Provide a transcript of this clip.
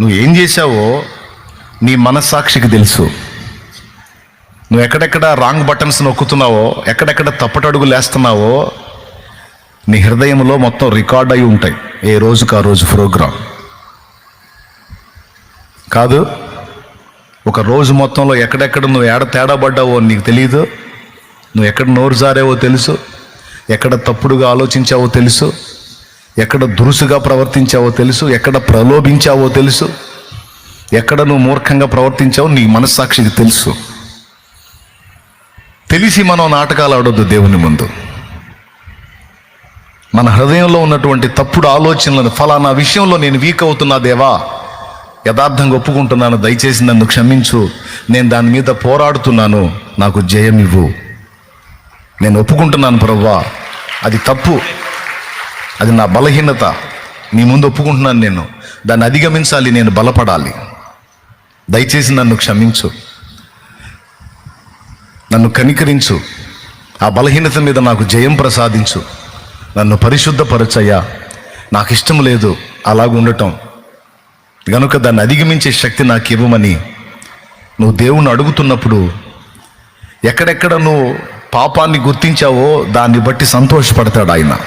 నువ్వు ఏం చేసావో నీ మనస్సాక్షికి తెలుసు. నువ్వు ఎక్కడెక్కడ రాంగ్ బటన్స్ నొక్కుతున్నావో ఎక్కడెక్కడ తప్పటడుగు లేస్తున్నావో నీ హృదయంలో మొత్తం రికార్డ్ అయి ఉంటాయి ఏ రోజుకు ఆ రోజు ప్రోగ్రాం. కాదు ఒక రోజు మొత్తంలో ఎక్కడెక్కడ నువ్వు ఏడ తేడా పడ్డావో నీకు తెలియదు నువ్వు ఎక్కడ నోరు జారావో తెలుసు ఎక్కడ తప్పుడుగా ఆలోచించావో తెలుసు ఎక్కడ దురుసుగా ప్రవర్తించావో తెలుసు ఎక్కడ ప్రలోభించావో తెలుసు ఎక్కడ నువ్వు మూర్ఖంగా ప్రవర్తించావో నీ మనస్సాక్షికి తెలుసు. తెలిసి మనం నాటకాలు ఆడొద్దు దేవుని ముందు. మన హృదయంలో ఉన్నటువంటి తప్పుడు ఆలోచనలను ఫలానా విషయంలో నేను వీక్ అవుతున్నా దేవా యథార్థంగా ఒప్పుకుంటున్నాను దయచేసి నన్ను క్షమించు నేను దాని మీద పోరాడుతున్నాను నాకు జయం ఇవ్వు నేను ఒప్పుకుంటున్నాను ప్రవ్వా అది తప్పు. అది నా బలహీనత. నీ ముందు ఒప్పుకుంటున్నాను నేను. దాన్ని అధిగమించాలి నేను బలపడాలి. దయచేసి నన్ను క్షమించు. నన్ను కనికరించు. ఆ బలహీనత మీద నాకు జయం ప్రసాదించు. నన్ను పరిశుద్ధపరచయ్యా. నాకు ఇష్టం లేదు అలాగుండటం గనుక దాన్ని అధిగమించే శక్తి నాకు ఇవ్వమని నువ్వు దేవుణ్ణి అడుగుతున్నప్పుడు ఎక్కడెక్కడ నువ్వు పాపాన్ని గుర్తించావో దాన్ని బట్టి సంతోషపడతాడు ఆయన.